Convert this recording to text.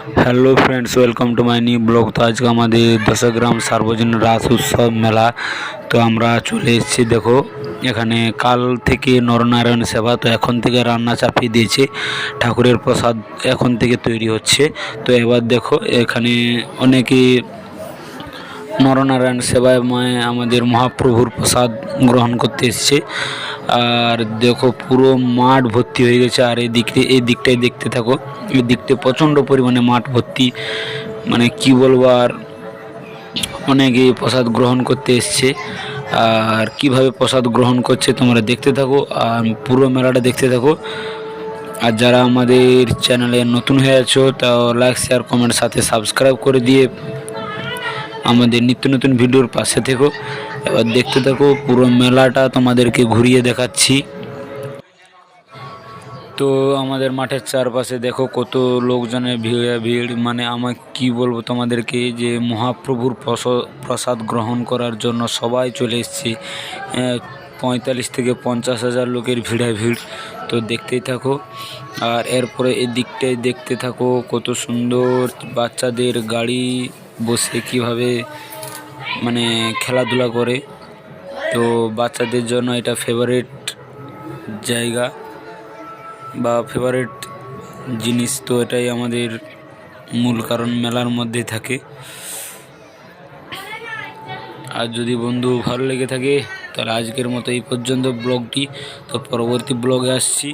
Hello friends welcome to my new blog তো আজকে আমাদের দশগ্রাম সার্বজনীন রাস উৎসব মেলা। তো আমরা চলে এসেছি, দেখো, এখানে কাল থেকে নরনারায়ণ সেবা, তো এখন থেকে রান্না চাপিয়ে দিয়েছে। ঠাকুরের প্রসাদ এখন থেকে তৈরি হচ্ছে। তো এবার দেখো, এখানে অনেকে নরনারায়ণ সেবায় মায়ে আমাদের মহাপ্রভুর প্রসাদ গ্রহণ করতে এসছে। আর দেখো পুরো মাঠ ভর্তি হয়ে গেছে। আর এই দিকটা এই দিকটাই দেখতে থাকো। এই দিকটা প্রচণ্ড পরিমাণে মাঠ ভর্তি। মানে কি বলব আর অনেকে প্রসাদ গ্রহণ করতে এসছে। আর কীভাবে প্রসাদ গ্রহণ করছে তোমরা দেখতে থাকো। আর পুরো মেলাটা দেখতে থাকো। আর যারা আমাদের চ্যানেলে নতুন হয়ে আছো, তাও লাইক শেয়ার কমেন্ট সাথে সাবস্ক্রাইব করে দিয়ে আমাদের নিত্য নতুন ভিডিওর পাশে থেকো। এবার দেখতে থাকো, পুরো মেলাটা তোমাদেরকে ঘুরিয়ে দেখাচ্ছি। তো আমাদের মাঠের চারপাশে দেখো কত লোকজনের ভিড় ভিড়। মানে আমার কি বলব তোমাদেরকে, যে মহাপ্রভুর প্রস- প্রসাদ গ্রহণ করার জন্য সবাই চলে এসছে। পঁয়তাল্লিশ থেকে পঞ্চাশ হাজার লোকের ভিড়ে, ভিড়। তো দেখতেই থাকো। আর এরপরে এই দিকটায় দেখতে থাকো কত সুন্দর বাচ্চাদের গাড়ি বসে কীভাবে মানে খেলাধুলা করে। তো বাচ্চাদের জন্য এটা ফেভারিট জায়গা বা ফেভারিট জিনিস তো এটাই আমাদের মূল, কারণ মেলার মধ্যে থাকে। আর যদি বন্ধু ভালো লেগে থাকে, তাহলে আজকের মতো এই পর্যন্ত ব্লগটি। তো পরবর্তী ব্লগে আসছি।